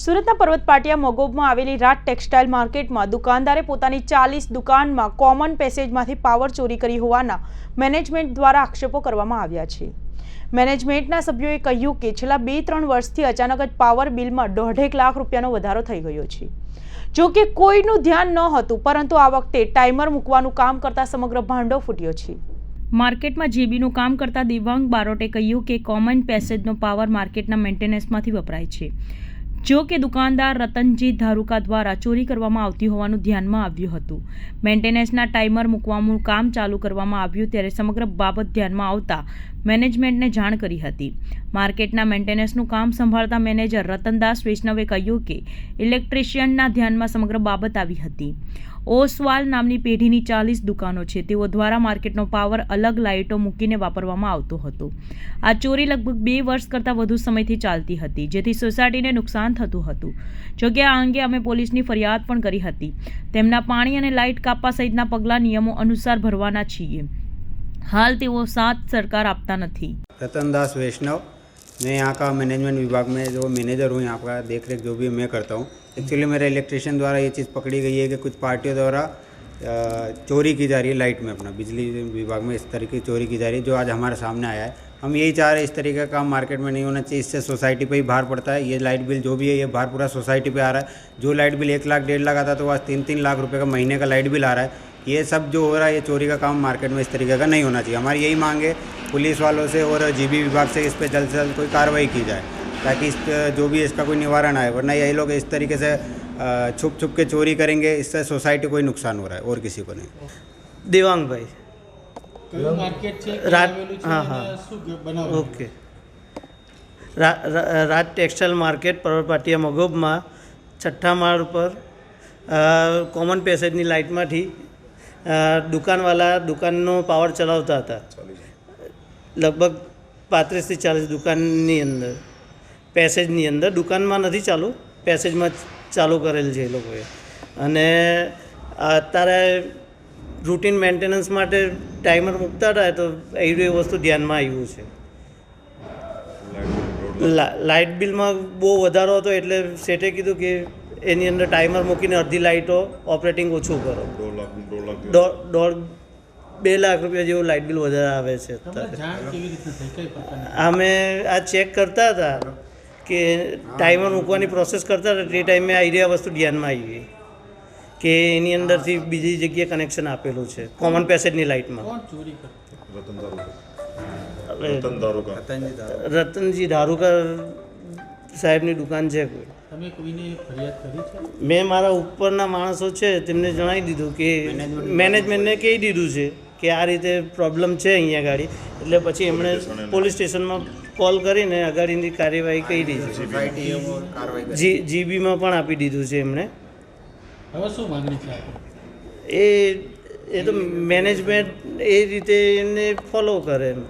સુરતના પર્વત પાટિયા મગોબમાં આવેલી રાત ટેક્સટાઇલ માર્કેટમાં દુકાનદારે પોતાની ચાલીસ દુકાનમાં કોમન પેસેજમાંથી પાવર ચોરી કરી હોવાના મેનેજમેન્ટ દ્વારા આક્ષેપો કરવામાં આવ્યા છે. મેનેજમેન્ટના સભ્યોએ કહ્યું કે છેલ્લા બે ત્રણ વર્ષથી અચાનક જ પાવર બિલમાં દોઢેક લાખ રૂપિયાનો વધારો થઈ ગયો છે. જો કે કોઈનું ધ્યાન ન હતું, પરંતુ આ વખતે ટાઈમર મૂકવાનું કામ કરતા સમગ્ર ભાંડો ફૂટ્યો છે. માર્કેટમાં જીબીનું કામ કરતા દિવ્યાંગ બારોટે કહ્યું કે કોમન પેસેજનો પાવર માર્કેટના મેન્ટેનન્સમાંથી વપરાય છે. જો કે દુકાનદાર રતનજી ધારુકા દ્વારા ચોરી કરવામાં આવતી હોવાનું ધ્યાનમાં આવ્યું હતું. મેન્ટેનન્સના ટાઈમર મૂકવાનું કામ ચાલુ કરવામાં આવ્યું ત્યારે સમગ્ર બાબત ધ્યાનમાં આવતા મેનેજમેન્ટને જાણ કરી હતી. માર્કેટના મેન્ટેનન્સનું કામ સંભાળતા મેનેજર રતનદાસ વૈષ્ણવે કહ્યું કે ઇલેક્ટ્રિશિયનના ધ્યાનમાં સમગ્ર બાબત આવી હતી. ઓસવાલ નામની પેઢીની ચાલીસ દુકાનો છે. તેઓ દ્વારા માર્કેટનો પાવર અલગ લાઇટો મૂકીને વાપરવામાં આવતો હતો. આ ચોરી લગભગ બે વર્ષ કરતાં વધુ સમયથી ચાલતી હતી, જેથી સોસાયટીને નુકસાન થતું હતું. જોકે આ અંગે અમે પોલીસની ફરિયાદ પણ કરી હતી. તેમના પાણી અને લાઇટ કાપવા સહિતના પગલાં નિયમો અનુસાર ભરવાના છીએ. હાલ તેઓ સાત સરકાર આપતા નથી. રતનદાસ વૈષ્ણવ. मैं यहाँ का मैनेजमेंट विभाग में जो मैनेजर हूँ, यहाँ का देख रेख जो भी मैं करता हूँ। एक्चुअली मेरे इलेक्ट्रिशियन द्वारा ये चीज़ पकड़ी गई है कि कुछ पार्टियों द्वारा चोरी की जा रही है लाइट में अपना, बिजली विभाग में इस तरीके की चोरी की जा रही है, जो आज हमारे सामने आया है। हम यही चाह रहे हैं इस तरीके का काम मार्केट में नहीं होना चाहिए, इससे सोसाइटी पे ही भार पड़ता है। ये लाइट बिल जो भी है, ये भार पूरा सोसाइटी पे आ रहा है। जो लाइट बिल एक लाख, डेढ़ लाख आता तो आज तीन तीन लाख रुपए का महीने का लाइट बिल आ रहा है। ये सब जो हो रहा है, ये चोरी का काम मार्केट में इस तरीके का नहीं होना चाहिए। हमारी यही मांग है पुलिस वालों से और जीबी विभाग से इस पर जल्द से जल्द कोई कार्रवाई की जाए ताकि इस पे जो भी इसका कोई निवारण आए वरना यही लोग इस तरीके से अ, छुप छुप के चोरी करेंगे इससे सोसाइटी को ही नुकसान हो रहा है और किसी को नहीं દેવાંગભાઈ કયું માર્કેટ છે ક્યાં રાત- આવેલું છે હા, અને હા. શું બનાવ ઓકે રા- રા- રાજ ટેક્સટાઇલ માર્કેટ પર્વપાટિયા મગોબમાં છઠ્ઠા માળ ઉપર અ, કોમન પેસેજની લાઇટમાંથી અ, દુકાનવાલા દુકાનનો પાવર ચલાવતા હતા લગભગ પાંત્રીસથી ચાલીસ દુકાનની અંદર પેસેજની અંદર. દુકાનમાં નથી ચાલુ પેસેજમાં ચાલુ કરેલ છે એ લોકોએ. અને અત્યારે રૂટીન મેન્ટેનન્સ માટે ટાઈમર મૂકતા હતા તો એ વસ્તુ ધ્યાનમાં આવ્યું છે. લાઇટ બિલમાં બહુ વધારો હતો એટલે શેઠે કીધું કે એની અંદર ટાઈમર મૂકીને અડધી લાઇટો ઓપરેટિંગ ઓછું કરો. દોઢ બે લાખ રૂપિયા જેવું લાઇટ બિલ વધારે આવે છે. તમને અત્યારે અમે આ ચેક કરતા હતા કે ટાઈમર મૂકવાની પ્રોસેસ કરતા હતા તે ટાઈમે આઈડિયા વસ્તુ ધ્યાનમાં આવી કે એની અંદરથી બીજી જગ્યાએ કનેક્શન આપેલું છે કોમન પેસેજની લાઇટમાં. રતનજી ધારુકર સાહેબની દુકાન છે. કોઈ તમે કોઈને ફરિયાદ કરી છે? મેં મારા ઉપરના માણસો છે તેમને જણાવી દીધું કે મેનેજમેન્ટને કહી દીધું છે. કે આ રીતે પ્રોબ્લેમ છે અહીંયા ગાડી. એટલે પછી એમણે પોલીસ સ્ટેશનમાં કોલ કરીને અગાડીની કાર્યવાહી કરી છે જીબીમાં પણ આપી દીધું છે એમણે. એ એ તો મેનેજમેન્ટ એ રીતે એને ફોલો કરે એમ.